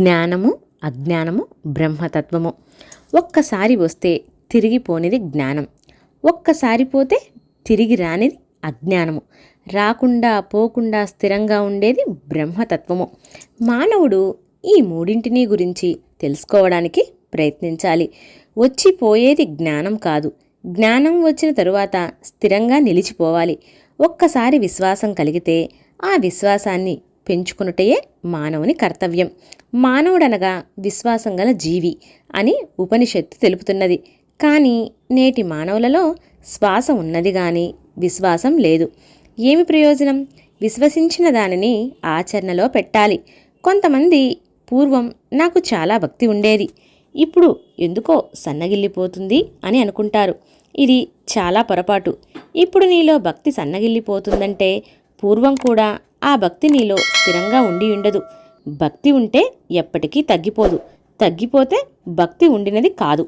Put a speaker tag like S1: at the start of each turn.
S1: జ్ఞానము అజ్ఞానము బ్రహ్మతత్వము. ఒక్కసారి వస్తే తిరిగిపోనిది జ్ఞానం. ఒక్కసారి పోతే తిరిగి రానిది అజ్ఞానము. రాకుండా పోకుండా స్థిరంగా ఉండేది బ్రహ్మతత్వము. మానవుడు ఈ మూడింటిని గురించి తెలుసుకోవడానికి ప్రయత్నించాలి. వచ్చిపోయేది జ్ఞానం కాదు. జ్ఞానం వచ్చిన తరువాత స్థిరంగా నిలిచిపోవాలి. ఒక్కసారి విశ్వాసం కలిగితే ఆ విశ్వాసాన్ని పెంచుకునుటయే మానవుని కర్తవ్యం. మానవుడనగా విశ్వాసం గల జీవి అని ఉపనిషత్తు తెలుపుతున్నది. కానీ నేటి మానవులలో శ్వాస ఉన్నది కానీ విశ్వాసం లేదు. ఏమి ప్రయోజనం? విశ్వసించిన దానిని ఆచరణలో పెట్టాలి. కొంతమంది పూర్వం నాకు చాలా భక్తి ఉండేది. ఇప్పుడు ఎందుకో సన్నగిల్లిపోతుంది అని అనుకుంటారు. ఇది చాలా పొరపాటు. ఇప్పుడు నీలో భక్తి సన్నగిల్లిపోతుందంటే పూర్వం కూడా ఆ భక్తి నీలో స్థిరంగా ఉండి ఉండదు. భక్తి ఉంటే ఎప్పటికీ తగ్గిపోదు. తగ్గిపోతే భక్తి ఉండినది కాదు.